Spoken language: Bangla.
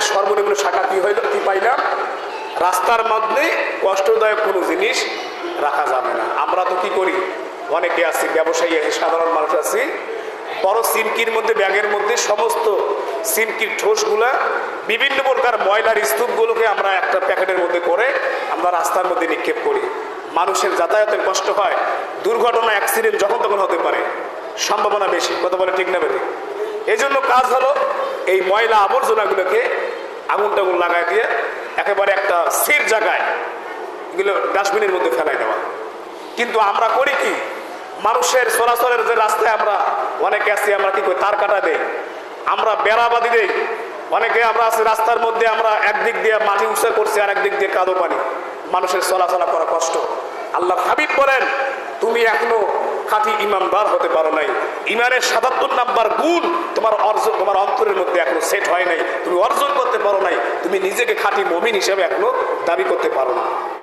সর্বনিম্ন শাখা কি হইল কি পাইলাম। রাস্তার মধ্যে কষ্টদায়ক কোনো জিনিস রাখা যাবে না। আমরা তো কি করি? অনেকে আছি, ব্যবসায়ী আছি, সাধারণ মানুষ আছি। বড় সিমকির মধ্যে, ব্যাগের মধ্যে সমস্ত সিমকির ঠোসগুলা বিভিন্ন প্রকার ময়লার স্তূপগুলোকে আমরা একটা প্যাকেটের মধ্যে করে আমরা রাস্তার মধ্যে নিক্ষেপ করি। মানুষের যাতায়াতের কষ্ট হয়, দুর্ঘটনা, অ্যাক্সিডেন্ট যখন তখন হতে পারে। সম্ভাবনা বেশি, কথা বলে ঠিক না বেঠিক এই কাজ হলো এই ময়লা আবর্জনাগুলোকে আগুন টাগুন লাগাই দিয়ে একেবারে একটা সেফ জায়গায় ডাস্টবিনের মধ্যে ফেলাই দেওয়া। কিন্তু আমরা করি কি? মানুষের চলাচলের যে রাস্তায় আমরা অনেকে আছি, আমরা কি করি? তার কাটা দেই। আমরা বেড়াবাদি দেই। অনেকে আমরা আছি, রাস্তার মধ্যে আমরা একদিক দিয়ে মাটি উৎসা করছি, আর একদিক দিয়ে কাদো পানি। মানুষের চলাচলা করা কষ্ট। আল্লাহ হাবিব বলেন, তুমি এখনও খাঁটি ইমানদার হতে পারো নাই। ইমানের সাতাত্তর নাম্বার গুণ তোমার অর্জন, তোমার অন্তরের মধ্যে এখনও সেট হয় নাই। তুমি অর্জন করতে পারো নাই। তুমি নিজেকে খাঁটি মমিন হিসেবে এখনও দাবি করতে পারো না।